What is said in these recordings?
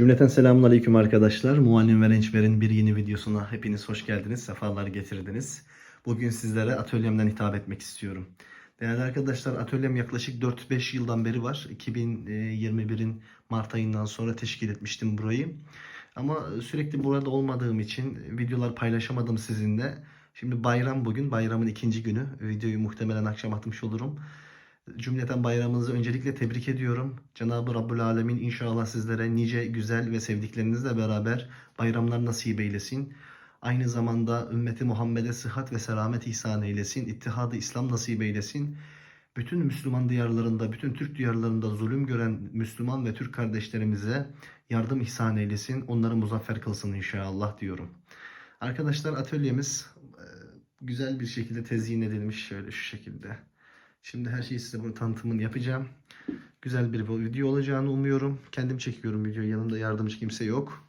Cümleten selamun aleyküm arkadaşlar. Muallim ve Rençber'in bir yeni videosuna hepiniz hoş geldiniz, sefalar getirdiniz. Bugün sizlere atölyemden hitap etmek istiyorum. Değerli arkadaşlar atölyem yaklaşık 4-5 yıldan beri var. 2021'in Mart ayından sonra teşkil etmiştim burayı. Ama sürekli burada olmadığım için videolar paylaşamadım sizinle. Şimdi bayram bugün, bayramın ikinci günü. Videoyu muhtemelen akşam atmış olurum. Cümleten bayramınızı öncelikle tebrik ediyorum. Cenab-ı Rabbül Alemin inşallah sizlere nice güzel ve sevdiklerinizle beraber bayramlar nasip eylesin. Aynı zamanda ümmeti Muhammed'e sıhhat ve selamet ihsan eylesin. İttihadı İslam nasip eylesin. Bütün Müslüman diyarlarında, bütün Türk diyarlarında zulüm gören Müslüman ve Türk kardeşlerimize yardım ihsan eylesin. Onları muzaffer kılsın inşallah diyorum. Arkadaşlar atölyemiz e, güzel bir şekilde tezyin edilmiş şöyle şu şekilde. Şimdi her şeyi size bunu tanıtımını yapacağım. Güzel bir video olacağını umuyorum. Kendim çekiyorum videoyu. Yanımda yardımcı kimse yok.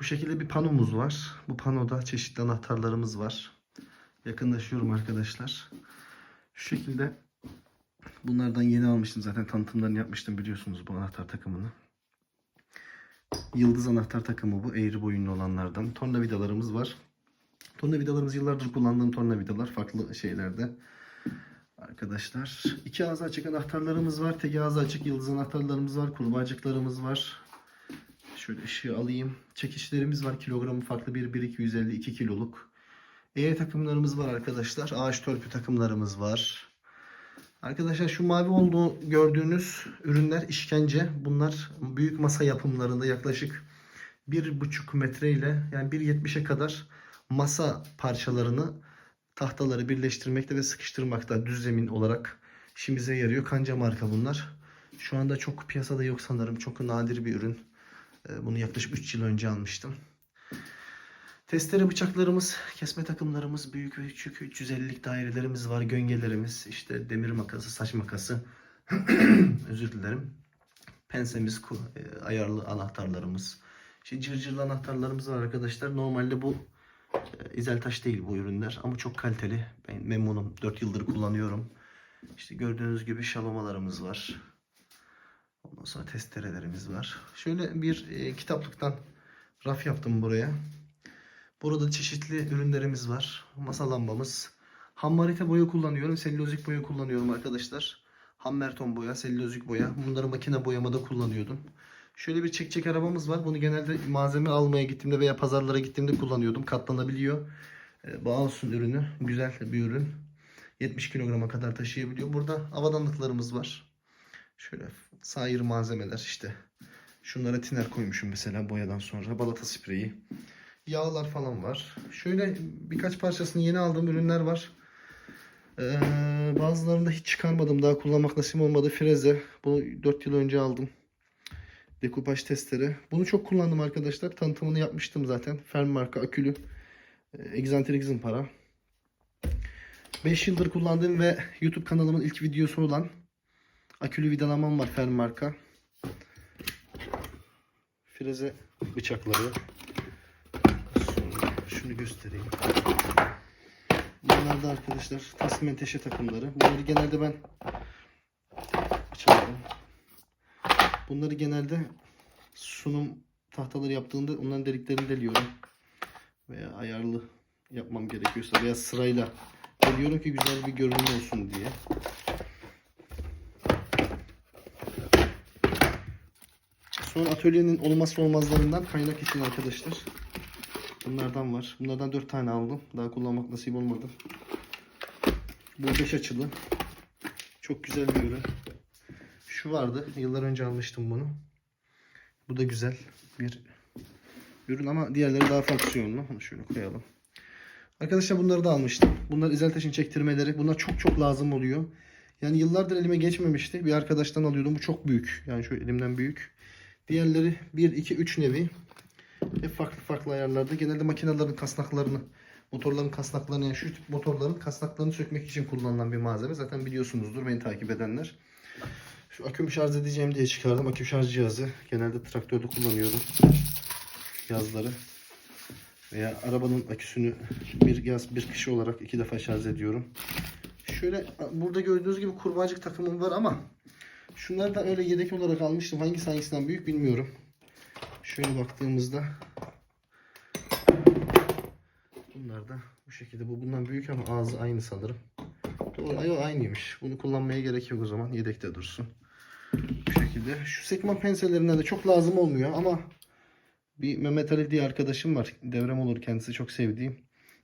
Bu şekilde bir panomuz var. Bu panoda çeşitli anahtarlarımız var. Yakınlaşıyorum arkadaşlar. Şu şekilde bunlardan yeni almıştım. Zaten tanıtımlarını yapmıştım biliyorsunuz bu anahtar takımını. Yıldız anahtar takımı bu. Eğri boyunlu olanlardan. Tornavidalarımız var. Tornavidalarımız yıllardır kullandığım tornavidalar. Farklı şeylerde. Arkadaşlar iki ağzı açık anahtarlarımız var. Tek ağzı açık yıldız anahtarlarımız var. Kurbağacıklarımız var. Şöyle ışığı alayım. Çekişlerimiz var. Kilogramı farklı bir 1 2 kiloluk. E takımlarımız var arkadaşlar. Ağaç törpü takımlarımız var. Arkadaşlar şu mavi olduğu gördüğünüz ürünler işkence. Bunlar büyük masa yapımlarında yaklaşık 1,5 metre ile yani 1.70'e kadar masa parçalarını tahtaları birleştirmekte ve sıkıştırmakta düz zemin olarak işimize yarıyor. Kanca marka bunlar. Şu anda çok piyasada yok sanırım. Çok nadir bir ürün. Ee, Bunu yaklaşık 3 yıl önce almıştım. Testere bıçaklarımız, kesme takımlarımız, büyük ve küçük 350'lik dairelerimiz var. Göngelerimiz, işte demir makası, saç makası. Özür dilerim. Pensemiz, e, ayarlı anahtarlarımız. Şimdi cırcırlı anahtarlarımız var arkadaşlar. Normalde bu e, İzeltaş değil bu ürünler ama çok kaliteli. Ben memnunum. 4 yıldır kullanıyorum. İşte gördüğünüz gibi şalomalarımız var. Ondan sonra testerelerimiz var. Şöyle bir e, kitaplıktan raf yaptım buraya. Burada çeşitli ürünlerimiz var. Masa lambamız. Hammarite boya kullanıyorum. Selülozik boya kullanıyorum arkadaşlar. Hammerton boya, selülozik boya. Bunları makine boyamada kullanıyordum. Şöyle bir çek çek arabamız var. Bunu genelde malzeme almaya gittiğimde veya pazarlara gittiğimde kullanıyordum. Katlanabiliyor. Ee, Bağolsun ürünü. Güzel bir ürün. 70 kilograma kadar taşıyabiliyor. Burada avadanlıklarımız var. Şöyle sair malzemeler işte. Şunlara tiner koymuşum mesela boyadan sonra. Balata spreyi. Yağlar falan var. Şöyle birkaç parçasını yeni aldığım ürünler var. Ee, bazılarını da hiç çıkarmadım. Daha kullanmak nasip olmadı. Freze. Bunu 4 yıl önce aldım. Dekupaj testleri. Bunu çok kullandım arkadaşlar. Tanıtımını yapmıştım zaten. Ferm marka akülü. e, Egzantrik zımpara. 5 yıldır kullandığım ve YouTube kanalımın ilk videosu olan akülü vidalamam var Ferm marka. Freze bıçakları. Şunu göstereyim. Bunlar da arkadaşlar tas menteşe takımları. Bunları genelde ben Bunları genelde sunum tahtaları yaptığında onların deliklerini deliyorum. Veya ayarlı yapmam gerekiyorsa veya sırayla deliyorum ki güzel bir görünüm olsun diye. Sonra atölyenin olmazsa olmazlarından kaynak için arkadaşlar. Bunlardan var. Bunlardan 4 tane aldım. Daha kullanmak nasip olmadı. Bu 5 açılı. Çok güzel bir ürün. Şu vardı. Yıllar önce almıştım bunu. Bu da güzel bir ürün ama diğerleri daha fonksiyonlu. Onu şöyle koyalım. Arkadaşlar bunları da almıştım. Bunlar İzeltaş'ın çektirmeleri. Bunlar çok çok lazım oluyor. Yani yıllardır elime geçmemişti. Bir arkadaştan alıyordum. Bu çok büyük. Yani şu elimden büyük. Diğerleri 1, 2, 3 nevi. Hep farklı farklı ayarlarda. Genelde makinelerin kasnaklarını, motorların kasnaklarını, yani şu tip motorların kasnaklarını sökmek için kullanılan bir malzeme. Zaten biliyorsunuzdur beni takip edenler. Şu akümü şarj edeceğim diye çıkardım. Akü şarj cihazı. Genelde traktörde kullanıyorum. Yazları. Veya arabanın aküsünü bir yaz bir kişi olarak iki defa şarj ediyorum. Şöyle burada gördüğünüz gibi kurbağacık takımım var ama şunları da öyle yedek olarak almıştım. Hangisi hangisinden büyük bilmiyorum. Şöyle baktığımızda bunlar da bu şekilde. Bu bundan büyük ama ağzı aynı sanırım. Doğru, ay- aynıymış. Bunu kullanmaya gerek yok o zaman. Yedekte dursun. Bu şekilde. Şu sekman pensellerinden de çok lazım olmuyor ama bir Mehmet Ali diye arkadaşım var. Devrem olur kendisi çok sevdiğim.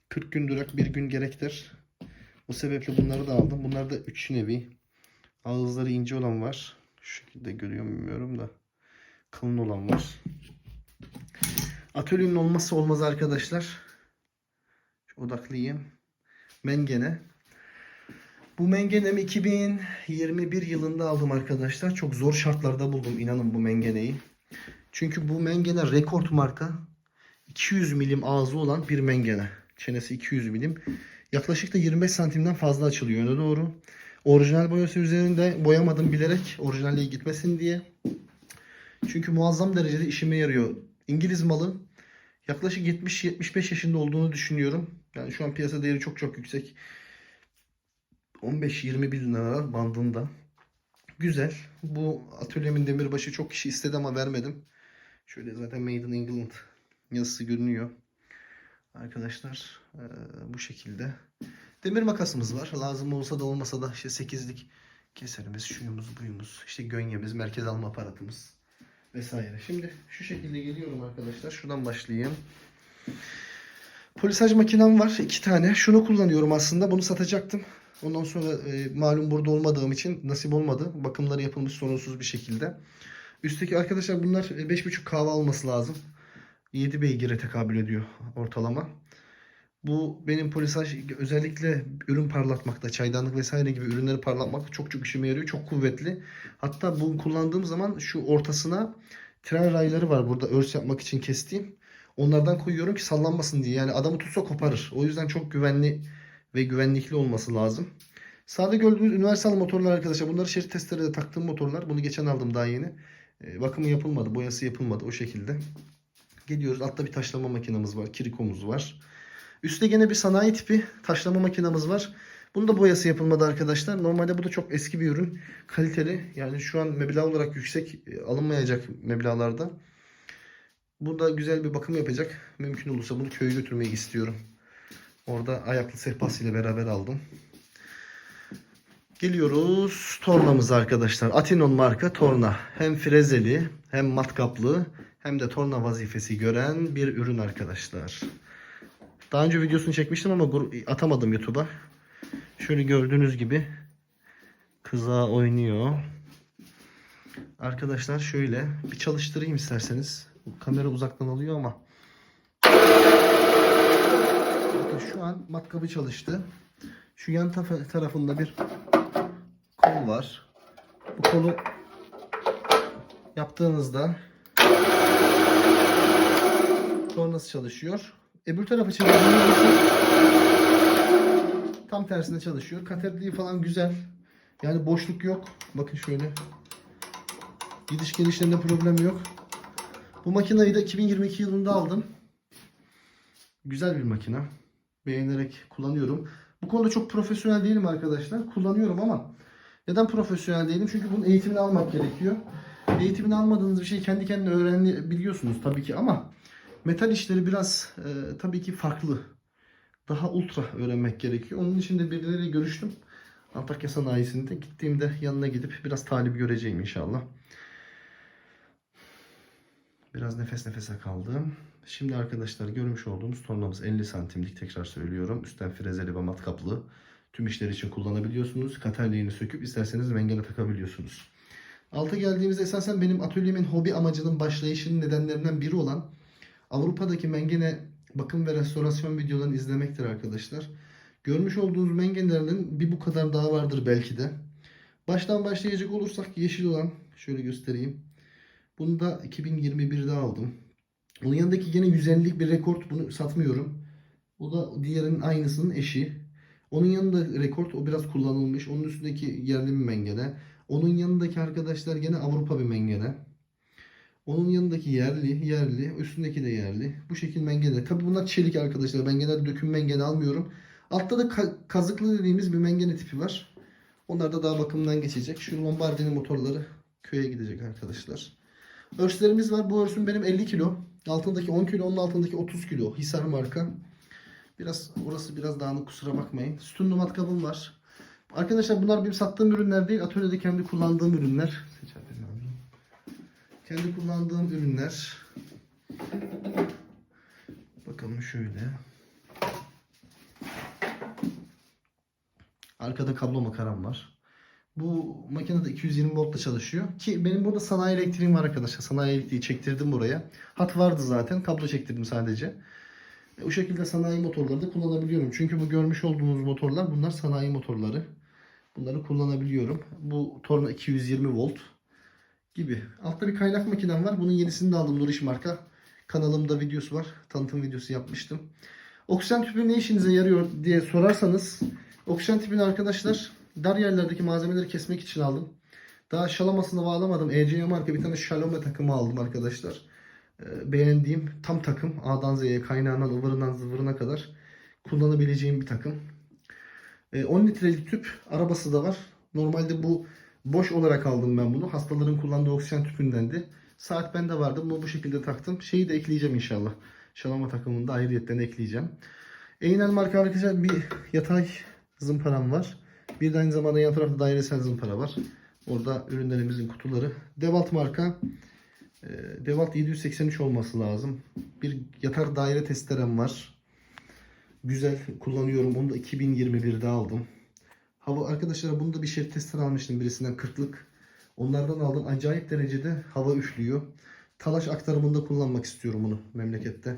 40 gün durak bir gün gerektir. O sebeple bunları da aldım. Bunlar da 3 nevi. Ağızları ince olan var. Şu şekilde görüyor muyum bilmiyorum da. Kalın olan var. Atölyenin olmazsa olmaz arkadaşlar. Şu odaklıyım. Mengene. Bu mengenemi 2021 yılında aldım arkadaşlar. Çok zor şartlarda buldum inanın bu mengeneyi. Çünkü bu mengene rekord marka 200 milim ağzı olan bir mengene. Çenesi 200 milim. Yaklaşık da 25 santimden fazla açılıyor öne doğru. Orijinal boyası üzerinde boyamadım bilerek orijinalliğe gitmesin diye. Çünkü muazzam derecede işime yarıyor. İngiliz malı yaklaşık 70-75 yaşında olduğunu düşünüyorum. Yani şu an piyasa değeri çok çok yüksek. 15-20 bin lira bandında. Güzel. Bu atölyemin demirbaşı çok kişi istedi ama vermedim. Şöyle zaten Made in England yazısı görünüyor. Arkadaşlar eee, bu şekilde. Demir makasımız var. Lazım olsa da olmasa da işte 8'lik keserimiz, şuyumuz, buyumuz, işte gönyemiz, merkez alma aparatımız vesaire. Şimdi şu şekilde geliyorum arkadaşlar. Şuradan başlayayım. Polisaj makinem var. iki tane. Şunu kullanıyorum aslında. Bunu satacaktım. Ondan sonra e, malum burada olmadığım için nasip olmadı. Bakımları yapılmış sorunsuz bir şekilde. Üstteki arkadaşlar bunlar e, 5.5 kahve alması lazım. 7 beygire tekabül ediyor ortalama. Bu benim polisaj özellikle ürün parlatmakta, çaydanlık vesaire gibi ürünleri parlatmak çok çok işime yarıyor. Çok kuvvetli. Hatta bu kullandığım zaman şu ortasına tren rayları var burada örs yapmak için kestiğim. Onlardan koyuyorum ki sallanmasın diye. Yani adamı tutsa koparır. O yüzden çok güvenli ve güvenlikli olması lazım. Sağda gördüğünüz üniversal motorlar arkadaşlar. Bunları şerit testerede taktığım motorlar. Bunu geçen aldım daha yeni. E, bakımı yapılmadı, boyası yapılmadı o şekilde. Geliyoruz. Altta bir taşlama makinamız var. Kirikomuz var. Üstte gene bir sanayi tipi taşlama makinamız var. Bunun da boyası yapılmadı arkadaşlar. Normalde bu da çok eski bir ürün. Kaliteli. Yani şu an meblağ olarak yüksek e, alınmayacak meblağlarda. Burada güzel bir bakım yapacak. Mümkün olursa bunu köye götürmeyi istiyorum. Orada ayaklı sehpasıyla beraber aldım. Geliyoruz tornamız arkadaşlar. Atinon marka torna. Hem frezeli hem matkaplı hem de torna vazifesi gören bir ürün arkadaşlar. Daha önce videosunu çekmiştim ama atamadım YouTube'a. Şöyle gördüğünüz gibi kıza oynuyor. Arkadaşlar şöyle bir çalıştırayım isterseniz. Kamera uzaktan alıyor ama. Bakın şu an matkabı çalıştı. Şu yan tarafında bir kol var. Bu kolu yaptığınızda tornası çalışıyor. Öbür tarafı çevirdiğinizde tam tersine çalışıyor. Katebliği falan güzel. Yani boşluk yok. Bakın şöyle. Gidiş gelişlerinde problem yok. Bu makinayı da 2022 yılında aldım. Güzel bir makina. Beğenerek kullanıyorum. Bu konuda çok profesyonel değilim arkadaşlar. Kullanıyorum ama neden profesyonel değilim? Çünkü bunun eğitimini almak gerekiyor. Eğitimini almadığınız bir şeyi kendi kendine öğrenebiliyorsunuz tabii ki ama metal işleri biraz e, tabii ki farklı. Daha ultra öğrenmek gerekiyor. Onun için de birileriyle görüştüm. Antakya sanayisinde. Gittiğimde yanına gidip biraz talip göreceğim inşallah. Biraz nefes nefese kaldım. Şimdi arkadaşlar görmüş olduğunuz tornamız 50 santimlik tekrar söylüyorum. Üstten frezeli ve matkaplı. Tüm işler için kullanabiliyorsunuz. Katerliğini söküp isterseniz mengene takabiliyorsunuz. Alta geldiğimizde esasen benim atölyemin hobi amacının başlayışının nedenlerinden biri olan Avrupa'daki mengene bakım ve restorasyon videolarını izlemektir arkadaşlar. Görmüş olduğunuz mengenelerin bir bu kadar daha vardır belki de. Baştan başlayacak olursak yeşil olan şöyle göstereyim. Bunu da 2021'de aldım. Onun yanındaki gene 150'lik bir rekord bunu satmıyorum. O da diğerinin aynısının eşi. Onun yanında rekord o biraz kullanılmış. Onun üstündeki yerli bir mengene. Onun yanındaki arkadaşlar gene Avrupa bir mengene. Onun yanındaki yerli, yerli, üstündeki de yerli. Bu şekil mengene. Tabi bunlar çelik arkadaşlar. Ben genelde döküm mengene almıyorum. Altta da ka- kazıklı dediğimiz bir mengene tipi var. Onlar da daha bakımdan geçecek. Şu Lombardi'nin motorları köye gidecek arkadaşlar. Örslerimiz var. Bu örsüm benim 50 kilo. Altındaki 10 kilo, onun altındaki 30 kilo. Hisar marka. Biraz orası biraz dağınık kusura bakmayın. Sütunlu matkabım var. Arkadaşlar bunlar benim sattığım ürünler değil. Atölyede kendi kullandığım ürünler. Kendi kullandığım ürünler. Bakalım şöyle. Arkada kablo makaram var. Bu makine de 220 voltla çalışıyor. Ki benim burada sanayi elektriğim var arkadaşlar. Sanayi elektriği çektirdim buraya. Hat vardı zaten. Kablo çektirdim sadece. E, o şekilde sanayi motorları da kullanabiliyorum. Çünkü bu görmüş olduğunuz motorlar bunlar sanayi motorları. Bunları kullanabiliyorum. Bu torna 220 volt gibi. Altta bir kaynak makinem var. Bunun yenisini de aldım Nuriş marka. Kanalımda videosu var. Tanıtım videosu yapmıştım. Oksijen tüpü ne işinize yarıyor diye sorarsanız oksijen tüpünü arkadaşlar dar yerlerdeki malzemeleri kesmek için aldım. Daha şalamasını bağlamadım. ECM marka bir tane şalome takımı aldım arkadaşlar. Ee, beğendiğim tam takım. A'dan Z'ye kaynağından ıvırından zıvırına kadar kullanabileceğim bir takım. Ee, 10 litrelik tüp arabası da var. Normalde bu boş olarak aldım ben bunu. Hastaların kullandığı oksijen tüpündendi. Saat bende vardı. Bunu bu şekilde taktım. Şeyi de ekleyeceğim inşallah. Şalama takımını da ayrıyetten ekleyeceğim. Eynel marka arkadaşlar bir yatay zımparam var. Bir de aynı zamanda yan tarafta dairesel zımpara var. Orada ürünlerimizin kutuları. Dewalt marka e, Dewalt 783 olması lazım. Bir yatar daire testerem var. Güzel kullanıyorum. Onu da 2021'de aldım. Hava arkadaşlar bunu da bir şerit tester almıştım birisinden 40'lık. Onlardan aldım. Acayip derecede hava üflüyor. Talaş aktarımında kullanmak istiyorum bunu memlekette.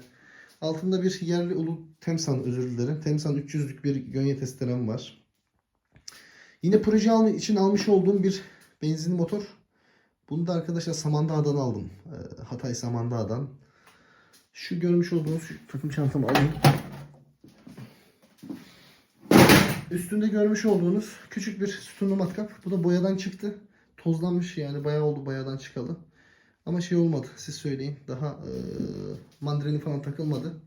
Altında bir yerli ulu Temsan özür dilerim. Temsan 300'lük bir gönye testerem var. Yine proje için almış olduğum bir benzinli motor. Bunu da arkadaşlar Samandağ'dan aldım. Ee, Hatay Samandağ'dan. Şu görmüş olduğunuz şu takım çantamı alayım. Üstünde görmüş olduğunuz küçük bir sütunlu matkap. Bu da boyadan çıktı. Tozlanmış yani bayağı oldu boyadan çıkalı. Ama şey olmadı siz söyleyin. Daha e, mandalini falan takılmadı.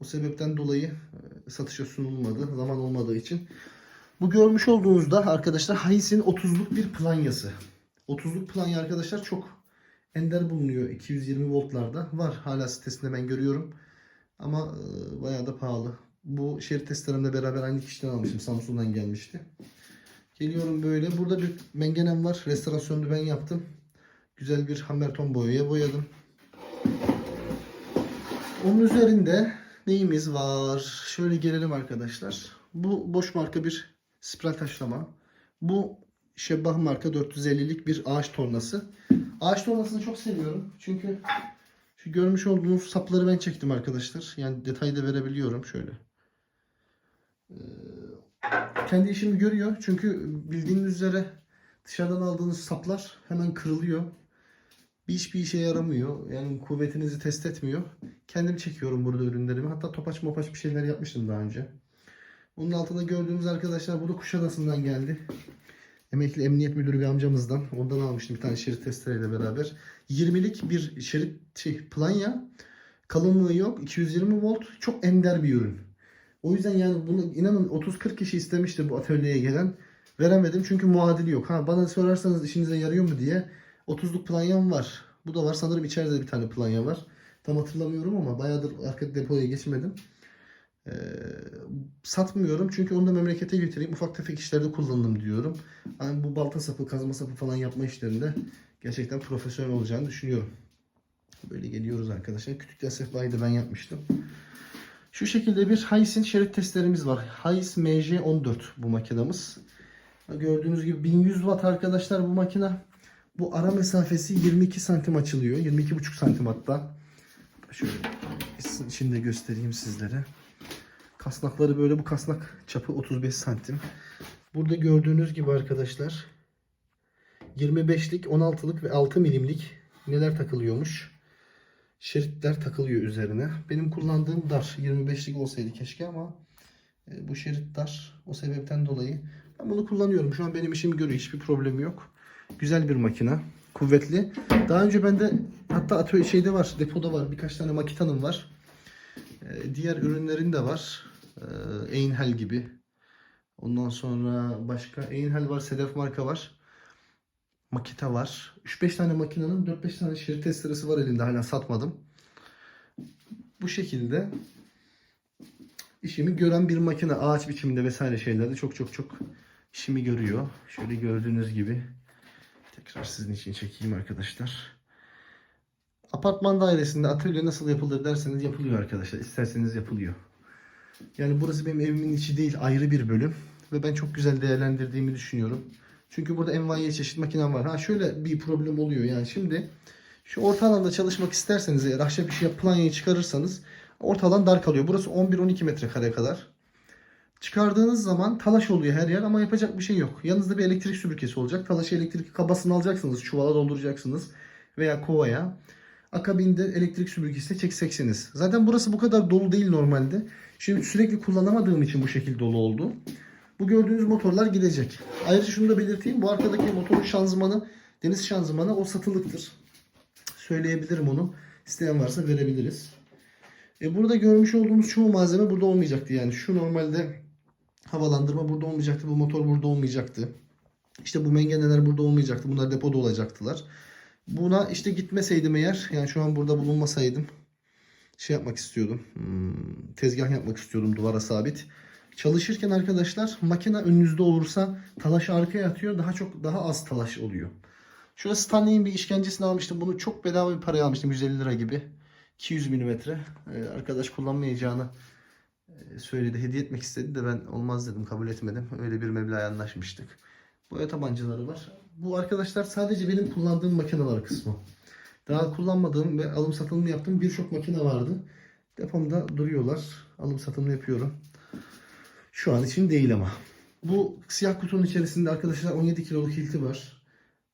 O sebepten dolayı e, satışa sunulmadı. Zaman olmadığı için. Bu görmüş olduğunuzda arkadaşlar Hayes'in 30'luk bir planyası. 30'luk planya arkadaşlar çok ender bulunuyor. 220 voltlarda. Var hala sitesinde ben görüyorum. Ama e, bayağı da pahalı. Bu şerit testlerimle beraber aynı kişiden almışım. Samsung'dan gelmişti. Geliyorum böyle. Burada bir mengenem var. Restorasyonunu ben yaptım. Güzel bir hammerton boyaya boyadım. Onun üzerinde neyimiz var? Şöyle gelelim arkadaşlar. Bu boş marka bir spiral taşlama. Bu Şebbah marka 450'lik bir ağaç tornası. Ağaç tornasını çok seviyorum. Çünkü şu görmüş olduğunuz sapları ben çektim arkadaşlar. Yani detayı da verebiliyorum şöyle. Ee, kendi işimi görüyor. Çünkü bildiğiniz üzere dışarıdan aldığınız saplar hemen kırılıyor. Bir hiçbir işe yaramıyor. Yani kuvvetinizi test etmiyor. Kendim çekiyorum burada ürünlerimi. Hatta topaç mopaç bir şeyler yapmıştım daha önce. Bunun altında gördüğünüz arkadaşlar bu da Kuşadası'ndan geldi. Emekli emniyet müdürü bir amcamızdan. Ondan almıştım bir tane şerit testereyle beraber. 20'lik bir şerit şey, planya. Kalınlığı yok. 220 volt. Çok ender bir ürün. O yüzden yani bunu inanın 30-40 kişi istemişti bu atölyeye gelen. Veremedim çünkü muadili yok. Ha bana sorarsanız işinize yarıyor mu diye 30'luk planyam var. Bu da var sanırım içeride de bir tane planya var. Tam hatırlamıyorum ama bayağıdır arka depoya geçmedim. Satmıyorum çünkü onu da memlekete götüreyim. Ufak tefek işlerde kullandım diyorum. Yani bu balta sapı, kazma sapı falan yapma işlerinde gerçekten profesyonel olacağını düşünüyorum. Böyle geliyoruz arkadaşlar. Kütükler sehpayı da ben yapmıştım. Şu şekilde bir Hayes'in şerit testlerimiz var. Hayes MJ14 bu makinamız. Gördüğünüz gibi 1100 watt arkadaşlar bu makina. Bu ara mesafesi 22 santim açılıyor. 22,5 santim hatta. Şöyle içinde göstereyim sizlere. Kasnakları böyle bu kasnak çapı 35 santim. Burada gördüğünüz gibi arkadaşlar 25'lik, 16'lık ve 6 milimlik neler takılıyormuş. Şeritler takılıyor üzerine. Benim kullandığım dar 25'lik olsaydı keşke ama e, bu şerit dar. O sebepten dolayı ben bunu kullanıyorum. Şu an benim işimi görüyor. Hiçbir problemi yok. Güzel bir makina. Kuvvetli. Daha önce bende hatta atölye şeyde var. Depoda var. Birkaç tane makitanım var. Ee, diğer ürünlerin de var. Ee, Einhell gibi. Ondan sonra başka Einhell var. Sedef marka var. makete var. 3-5 tane makinenin 4-5 tane şerit testeresi var elimde hala satmadım. Bu şekilde işimi gören bir makine ağaç biçiminde vesaire şeylerde çok çok çok işimi görüyor. Şöyle gördüğünüz gibi tekrar sizin için çekeyim arkadaşlar. Apartman dairesinde atölye nasıl yapılır derseniz yapılıyor arkadaşlar. İsterseniz yapılıyor. Yani burası benim evimin içi değil ayrı bir bölüm. Ve ben çok güzel değerlendirdiğimi düşünüyorum. Çünkü burada envai çeşit makinem var. Ha şöyle bir problem oluyor yani şimdi şu orta alanda çalışmak isterseniz eğer ahşap işi planyayı çıkarırsanız orta alan dar kalıyor. Burası 11-12 metrekare kadar. Çıkardığınız zaman talaş oluyor her yer ama yapacak bir şey yok. Yanınızda bir elektrik süpürgesi olacak. Talaşı elektrik kabasını alacaksınız. Çuvala dolduracaksınız. Veya kovaya. Akabinde elektrik süpürgesiyle çekeceksiniz. Zaten burası bu kadar dolu değil normalde. Şimdi sürekli kullanamadığım için bu şekilde dolu oldu. Bu gördüğünüz motorlar gidecek. Ayrıca şunu da belirteyim. Bu arkadaki motorun şanzımanı, deniz şanzımanı o satılıktır. Söyleyebilirim onu. İsteyen varsa verebiliriz. E burada görmüş olduğumuz çoğu malzeme burada olmayacaktı. Yani şu normalde havalandırma burada olmayacaktı. Bu motor burada olmayacaktı. İşte bu mengeneler burada olmayacaktı. Bunlar depoda olacaktılar. Buna işte gitmeseydim eğer yani şu an burada bulunmasaydım şey yapmak istiyordum. Hmm, tezgah yapmak istiyordum duvara sabit. Çalışırken arkadaşlar makine önünüzde olursa talaş arkaya atıyor. Daha çok daha az talaş oluyor. Şurada Stanley'in bir işkencesini almıştım. Bunu çok bedava bir paraya almıştım. 150 lira gibi. 200 milimetre. Ee, arkadaş kullanmayacağını e, söyledi. Hediye etmek istedi de ben olmaz dedim. Kabul etmedim. Öyle bir meblağa anlaşmıştık. Boya tabancaları var. Bu arkadaşlar sadece benim kullandığım makineler kısmı. Daha kullanmadığım ve alım satımını yaptığım birçok makine vardı. Depomda duruyorlar. Alım satımını yapıyorum. Şu an için değil ama. Bu siyah kutunun içerisinde arkadaşlar 17 kiloluk hilti var.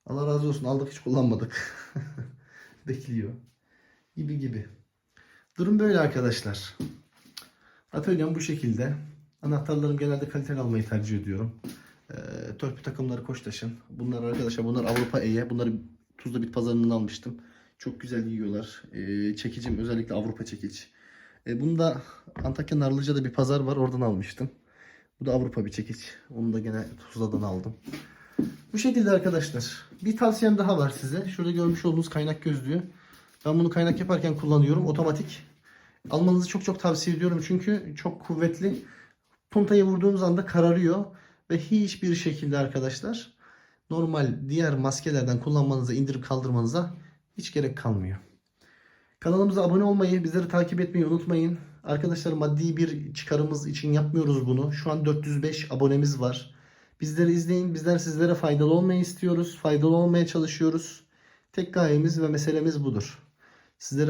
Allah razı olsun aldık hiç kullanmadık. Bekliyor. Gibi gibi. Durum böyle arkadaşlar. Atölyem bu şekilde. Anahtarlarım genelde kaliteli almayı tercih ediyorum. Ee, törpü takımları Koçtaş'ın. Bunlar arkadaşlar bunlar Avrupa E'ye. Bunları Tuzla Bit pazarından almıştım. Çok güzel yiyorlar. Ee, çekicim özellikle Avrupa çekiç. Ee, bunu da Antakya Narlıca'da bir pazar var. Oradan almıştım. Bu da Avrupa bir çekiç. Onu da gene Tuzla'dan aldım. Bu şekilde arkadaşlar. Bir tavsiyem daha var size. Şurada görmüş olduğunuz kaynak gözlüğü. Ben bunu kaynak yaparken kullanıyorum. Otomatik. Almanızı çok çok tavsiye ediyorum. Çünkü çok kuvvetli. Puntayı vurduğunuz anda kararıyor. Ve hiçbir şekilde arkadaşlar normal diğer maskelerden kullanmanıza, indirip kaldırmanıza hiç gerek kalmıyor. Kanalımıza abone olmayı, bizleri takip etmeyi unutmayın. Arkadaşlar maddi bir çıkarımız için yapmıyoruz bunu. Şu an 405 abonemiz var. Bizleri izleyin. Bizler sizlere faydalı olmayı istiyoruz. Faydalı olmaya çalışıyoruz. Tek gayemiz ve meselemiz budur. Sizlere